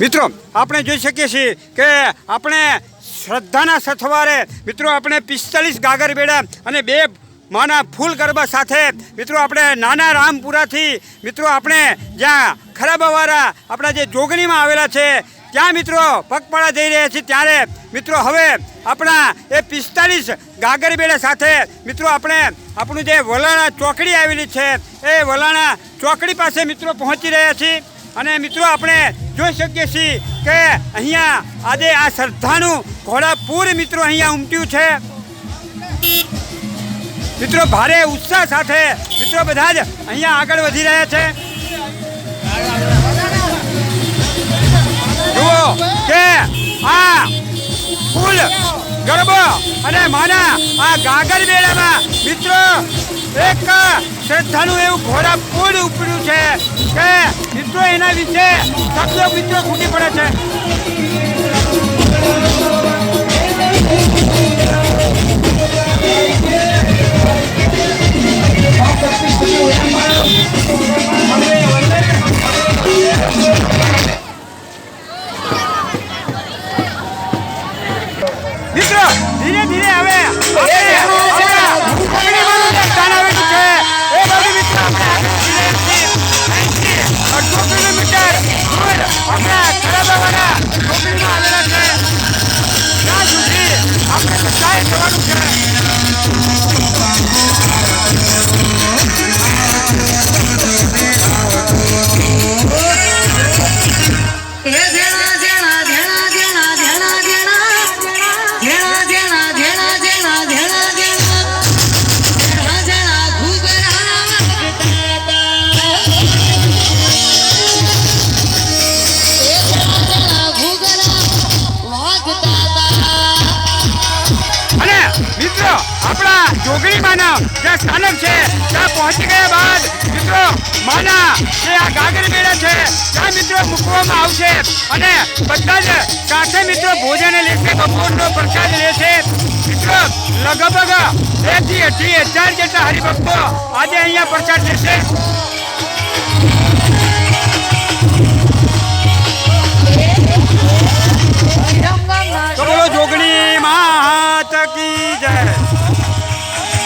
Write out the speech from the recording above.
મિત્રો, આપણે જોઈ શકીએ છીએ કે આપણે શ્રદ્ધાના સથવારે, મિત્રો, આપણે પિસ્તાલીસ ગાગર બેડા અને બે માના ફૂલ ગરબા સાથે, મિત્રો, આપણે નાના રામપુરાથી, મિત્રો, આપણે જ્યાં ખરાબાવાળા, આપણા જે જોગણીમાં આવેલા છે, ત્યાં, મિત્રો, પગપાળા જઈ રહ્યા છીએ. ત્યારે, મિત્રો, હવે આપણા એ પિસ્તાલીસ ગાગરબેડા સાથે, મિત્રો, આપણે આપણું જે વલાણા ચોકડી આવેલી છે, એ વલાણા ચોકડી પાસે, મિત્રો, પહોંચી રહ્યા છીએ. અને મિત્રો, આપણે જોઈ શકીએ છીએ કે અહીંયા આજે આ શ્રદ્ધાનું ઘોડાપૂર મિત્રો અહીંયા ઉમટ્યું છે. મિત્રો, ભારે ઉત્સાહ સાથે મિત્રો બધા જ અહીંયા આગળ વધી રહ્યા છે. જુઓ કે આ ફૂલ, ગરબો અને માના આ ગાગર મેળામાં મિત્રો એક શ્રદ્ધાનું એવું ઘોડા ફૂલ ઉપડ્યું છે કે મિત્રો એના વિશે શબ્દો મિત્રો ખૂટી પડે છે. મિત્રો, ધીરે ધીરે હવે આપણે બધાએ જવાનું છે. આપણા જોગણી માના જ્યાં સ્થાનક છે, ત્યાં પહોંચી ગયા બાદ મિત્રો માના જે આ ગાગર મેળા છે, ત્યાં મિત્રો મૂકવામાં આવશે અને બધા જ સાથે મિત્રો ભોજન લેશે, બપોરનો પ્રસાદ લેશે. મિત્રો, લગભગ બેથી અઢી હજાર જેટલા હરિભક્તો આજે અહીંયા પ્રસાદ લેશે. જોગણી માત